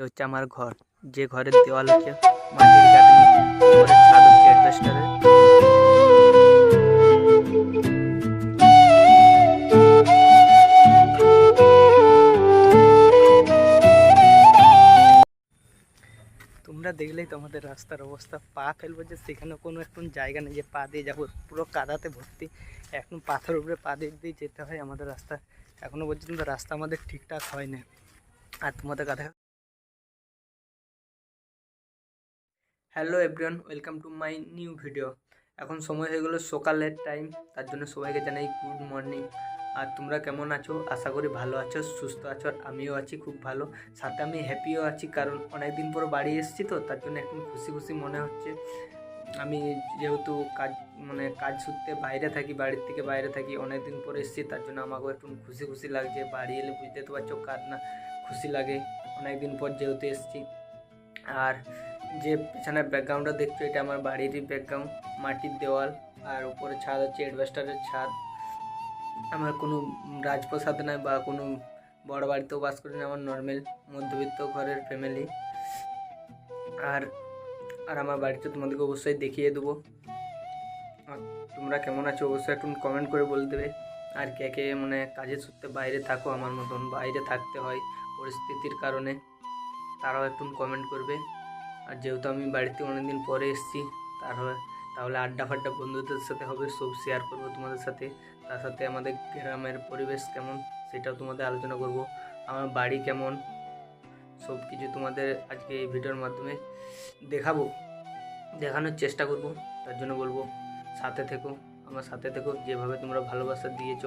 এটা হচ্ছে আমার ঘর। যে ঘরের দেওয়াল হচ্ছে তোমরা দেখলেই তোমাদের রাস্তার অবস্থা। পা ফেলব যে সেখানে কোনো একটু জায়গা নেই যে পা দিয়ে যাব, পুরো কাদাতে ভর্তি। এখন পাথর উপরে পা দিয়ে দিয়ে যেতে হয় আমাদের রাস্তা। এখনও পর্যন্ত রাস্তা আমাদের ঠিকঠাক হয় না আর তোমাদের কথা hello everyone, welcome to my new video. এখন সময় হয়ে গেলো সকালের টাইম, তার জন্য সবাইকে জানাই গুড মর্নিং। আর তোমরা কেমন আছো? আশা করি ভালো আছো, সুস্থ আছো, আর আমিও আছি খুব ভালো। সাথে আমি হ্যাপিও আছি, কারণ অনেক দিন পর বাড়ি এসেছি তো, তার জন্য এখন খুশি খুশি মনে হচ্ছে। আমি যেহেতু কাজ মানে কাজ সূত্রে বাইরে থাকি, বাড়ির থেকে বাইরে থাকি, অনেক দিন পরে এসেছি, তার জন্য আমাকেও একটু খুশি খুশি লাগছে। বাড়ি এলে বুঝতে তো পারছ কার না খুশি লাগে। অনেক দিন পর যেহেতু এসেছি। আর যে পেছনের ব্যাকগ্রাউন্ডটা দেখছ, এটা আমার বাড়িরই ব্যাকগ্রাউন্ড মাটির দেওয়াল, আর উপরে ছাদ হচ্ছে অ্যাডভেস্টারের ছাদ। আমার কোনো রাজপ্রসাদ নয় বা কোনো বড় বাড়িতেও বাস করি না, আমার নর্মাল মধ্যবিত্ত ঘরের ফ্যামিলি আর আর আমার বাড়িতে তোমাদেরকে অবশ্যই দেখিয়ে দেবো। আর তোমরা কেমন আছো অবশ্যই একটু কমেন্ট করে বলে দেবে। আর কে কে মানে কাজের সূত্রে বাইরে থাকো আমার মতন, বাইরে থাকতে হয় পরিস্থিতির কারণে, তারাও একটু কমেন্ট করবে। আর যেহেতু আমি বাড়িতে অনেকদিন পরে এসেছি, তাহলে তাহলে আড্ডা ফাড্ডা বন্ধুদের সাথে হবে, সব শেয়ার করব তোমাদের সাথে। তার সাথে আমাদের গ্রামের পরিবেশ কেমন, সেটাও তোমাদের আলোচনা করব। আমার বাড়ি কেমন সব কিছু তোমাদের আজকে এই ভিডিওর মাধ্যমে দেখাবো, দেখানোর চেষ্টা করব, তার জন্য বলব, সাথে থেকো, আমার সাথে থেকো, যেভাবে তোমরা ভালোবাসা দিয়েছ,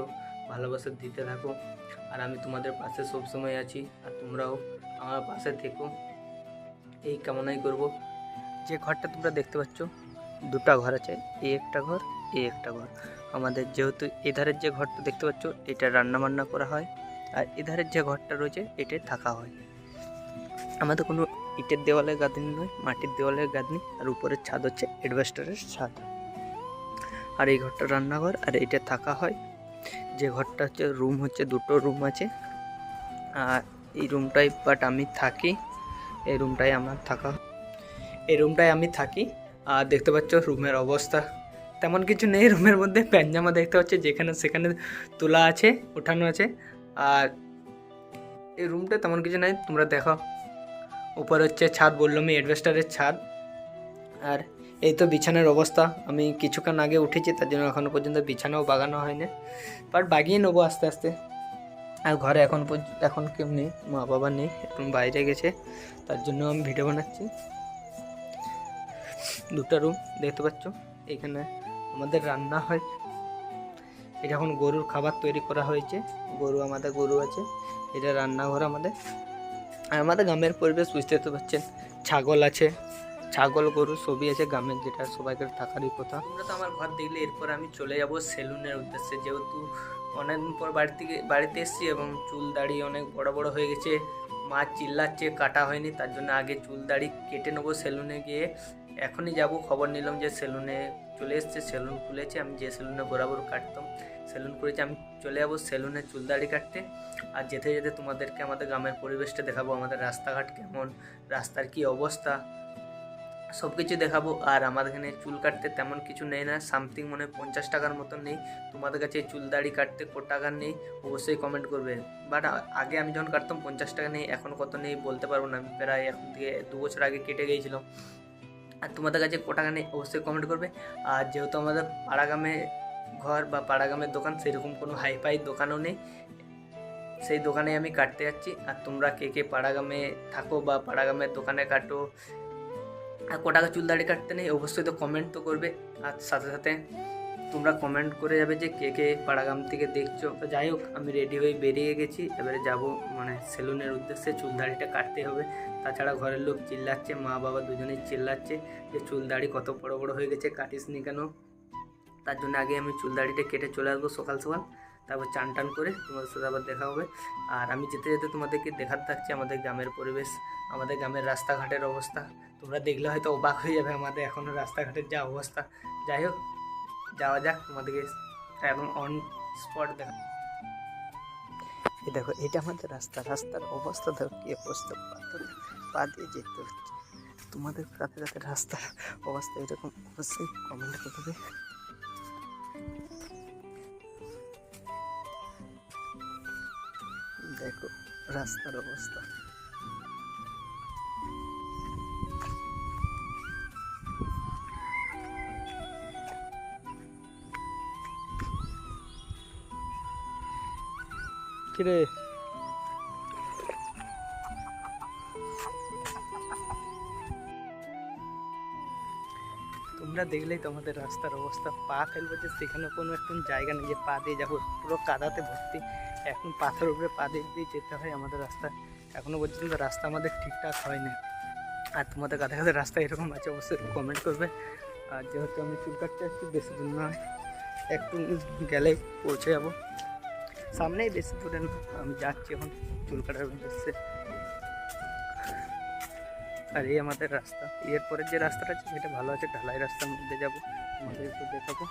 ভালোবাসা দিতে থাকো। আর আমি তোমাদের পাশে সব সময় আছি, আর তোমরাও আমার পাশে থেকো। এই কামনাই করব। যে ঘরটা তোমরা দেখতে পাচ্ছ, দুটা ঘর আছে, এই একটা ঘর, এই একটা ঘর। আমাদের যেহেতু এধারের যে ঘরটা দেখতে পাচ্ছ, এটা রান্না বান্না করা হয়, আর এধারের যে ঘরটা রয়েছে, এটাই থাকা হয়। আমাদের কোনো ইটের দেওয়ালের গাঁথনি নয়, মাটির দেওয়ালের গাঁথনি, আর উপরের ছাদ হচ্ছে অ্যাডভেস্টারের ছাদ। আর এই ঘরটা রান্নাঘর, আর এটা থাকা হয়। যে ঘরটা হচ্ছে, রুম হচ্ছে, দুটো রুম আছে। আর এই রুমটাই বাট আমি থাকি। এই রুমটাই আমার থাকা। এই রুমটায় আমি থাকি। আর দেখতে পাচ্ছ রুমের অবস্থা। তেমন কিছু নেই রুমের মধ্যে প্যানজামা দেখতে পাচ্ছি যেখানে সেখানে তোলা আছে, ওঠানো আছে। আর এই রুমটা তেমন কিছু নেই, তোমরা দেখো উপর হচ্ছে ছাদ বললাম আমি অ্যাডভেস্টারের ছাদ। আর এই তো বিছানার অবস্থা। আমি কিছুক্ষণ আগে উঠেছি, তার জন্য এখনও পর্যন্ত বিছানাও বাগানো হয়নি। বাট বাগিয়ে নেব আস্তে আস্তে। আর ঘরে এখন এখন কেউ নেই মা বাবা নেই, এখন বাইরে গেছে, তার জন্য আমি ভিডিও বানাচ্ছি। দুটো রুম দেখতে পাচ্ছ? এখানে আমাদের রান্না হয়। এটা এখন গরুর খাবার তৈরি করা হয়েছে। গরু, আমাদের গরু আছে। এটা রান্নাঘর আমাদের। আর আমাদের গ্রামের পরিবেশ বুঝতে তো পারছেন ছাগল আছে। ছাগল, গরু সবই আছে গ্রামের যেটা সবাইকে থাকারই কথা। তোমরা তো আমার ঘর দেখলে, এরপর আমি চলে যাব সেলুনের উদ্দেশ্যে। যেহেতু অনেকদিন পর বাড়ি থেকে বাড়িতে এসেছি এবং চুল দাড়ি অনেক বড় বড় হয়ে গেছে, মা চিল্লাচ্ছে, কাটা হয়নি, তার জন্য আগে চুল দাড়ি কেটে নেব সেলুনে গিয়ে। এখনই যাব, খবর নিলাম যে সেলুনে চলে এসছে, সেলুন খুলেছে, আমি যে সেলুনে বরাবর কাটতাম, সেলুন করেছি আমি চলে যাব সেলুনে চুল দাড়ি কাটতে। আর যেতে যেতে তোমাদেরকে আমাদের গ্রামের পরিবেশটা দেখাবো, আমাদের রাস্তাঘাট কেমন, রাস্তার কি অবস্থা সব কিছু দেখাবো। আর আমাদের এখানে চুল কাটতে তেমন কিছু নেই না। সামথিং মনে হয় পঞ্চাশ টাকার মতন নেই। তোমাদের কাছে চুল দাড়ি কাটতে কত টাকার নেই? অবশ্যই কমেন্ট করবে। বাট আগে আমি যখন কাটতাম, পঞ্চাশ টাকা নেই, এখন কত নেই বলতে পারব না। আমি প্রায় এখন থেকে দু বছর আগে কেটে গিয়েছিলাম। আর তোমাদের কাছে ক টাকা নেই, অবশ্যই কমেন্ট করবে। আর যেহেতু আমাদের পাড়াগ্রামে ঘর বা পাড়াগ্রামের দোকান, সেরকম কোনো হাইফাই দোকানও নেই। সেই দোকানে আমি কাটতে যাচ্ছি। আর তোমরা কে কে পাড়াগ্রামে থাকো বা পাড়াগ্রামের দোকানে কাটো আর ক টাকা চুল দাড়ি কাটতে নেই, অবশ্যই তো কমেন্ট তো করবে। আর সাথে সাথে তোমরা কমেন্ট করে যাবে যে কে কে পাড়াগ্রাম থেকে দেখছ। তো যাই হোক, আমি রেডি হয়ে বেরিয়ে গেছি। এবারে যাব মানে সেলুনের উদ্দেশ্যে চুল দাড়িটা কাটতে হবে। তাছাড়া ঘরের লোক চিল্লাচ্ছে, মা বাবা দুজনেই চিল্লাচ্ছে যে চুল দাড়ি কত বড় বড় হয়ে গেছে কাটিস নি কেন? তার জন্য আগে আমি চুল দাড়িটা কেটে চলে আসব সকাল সকাল। তারপর চান টান করে তোমাদের সাথে আবার দেখা হবে। আর আমি যেতে যেতে তোমাদেরকে দেখাতে থাকছি আমাদের গ্রামের পরিবেশ, আমাদের গ্রামের রাস্তাঘাটের অবস্থা। তোমরা দেখলে হয়তো অবাক হয়ে যাবে আমাদের এখনও রাস্তাঘাটের যা অবস্থা। যাই হোক, যাওয়া যাক তোমাদেরকে একদম অন স্পট দেখা। দেখো, এটা আমাদের রাস্তা। রাস্তার অবস্থা দেখো, কি অবস্থা। পাথর পা দিয়ে যেতে হচ্ছে। তোমাদের কাছে কাছে রাস্তার অবস্থা এরকম অবশ্যই কমেন্ট করবে। দেখো রাস্তার অবস্থা। কিরে? তোমরা দেখলেই তোমাদের রাস্তার অবস্থা। পা ফেলব যে সেখানে কোনো একটু জায়গা নেই যে পা দিয়ে যাব। পুরো কাদাতে ভর্তি। এখন পাথর উপরে পা দিয়ে দিয়ে যেতে হয় আমাদের রাস্তা। এখনও পর্যন্ত রাস্তা আমাদের ঠিকঠাক হয় না আর তোমাদের কাছে কাছে রাস্তা এরকম আছে, অবশ্যই কমেন্ট করবে। আর যেহেতু আমি চুল কাটতে আসছি, বেশি দূর নয়। একটু গেলেই পৌঁছে যাব। সামনেই বেশি দূরে আমি যাচ্ছি এখন চুল কাটার উদ্দেশ্যে। আর এই আমাদের রাস্তা। এরপরের যে রাস্তাটা আছে, সেটা ভালো আছে, ঢালাই রাস্তার মধ্যে যাব। তোমাদের একটু দেখাবো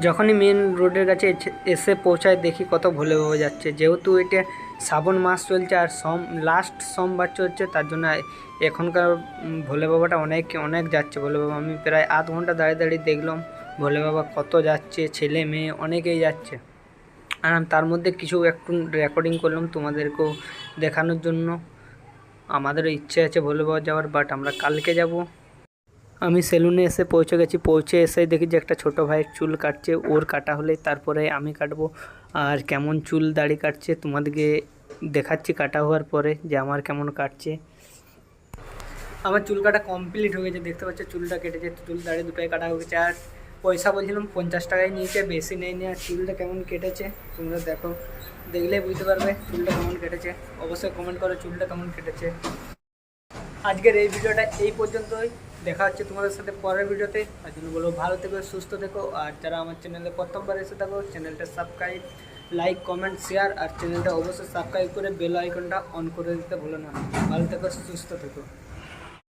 যখনই মেন রোডের কাছে এসে- পৌঁছায়, দেখি কত ভোলে বাবা যাচ্ছে। যেহেতু এটা শ্রাবণ মাস চলছে আর সম লাস্ট সোমবার চলছে, তার জন্য এখনকার ভোলে বাবাটা অনেক অনেক যাচ্ছে। ভোলে বাবা, আমি প্রায় আধ ঘণ্টা দাঁড়িয়ে দাঁড়িয়ে দেখলাম, ভোলে বাবা কত যাচ্ছে, ছেলে মেয়ে অনেকেই যাচ্ছে। আর আমি তার মধ্যে কিছু একটু রেকর্ডিং করলাম তোমাদেরকেও দেখানোর জন্য। আমাদেরও ইচ্ছে আছে ভোলে বাবা যাওয়ার বাট আমরা কালকে যাব। আমি সেলুনে এসে পৌঁছে গেছি। পৌঁছে এসে দেখি যে একটা ছোটো ভাইয়ের চুল কাটছে। ওর কাটা হলে তারপরে আমি কাটবো। আর কেমন চুল দাড়ি কাটছে তোমাদেরকে দেখাচ্ছি কাটা হওয়ার পরে যে আমার কেমন কাটছে। আমার চুল কাটা কমপ্লিট হয়ে গেছে। দেখতে পাচ্ছ চুলটা কেটেছে চুল দাড়ি দুটোই কাটা হয়ে গেছে। আর পয়সা বলছিলাম পঞ্চাশ টাকায় নিয়েছে, বেশি নেয়নি। আর চুলটা কেমন কেটেছে তোমরা দেখো। দেখলেই বুঝতে পারবে চুলটা কেমন কেটেছে। অবশ্যই কমেন্ট করো চুলটা কেমন কেটেছে। আজকের এই ভিডিওটা এই পর্যন্তই। দেখা হচ্ছে তোমাদের সাথে পরের ভিডিওতে। আর জন্য বলব ভালো থেকো, সুস্থ থেকো। আর যারা আমার চ্যানেলে প্রথমবার এসে থাকো, চ্যানেলটা সাবস্ক্রাইব লাইক কমেন্ট শেয়ার আর চ্যানেলটা অবশ্যই সাবস্ক্রাইব করে বেল আইকনটা অন করে দিতে ভুলো না। ভালো থেকো, সুস্থ থেকো।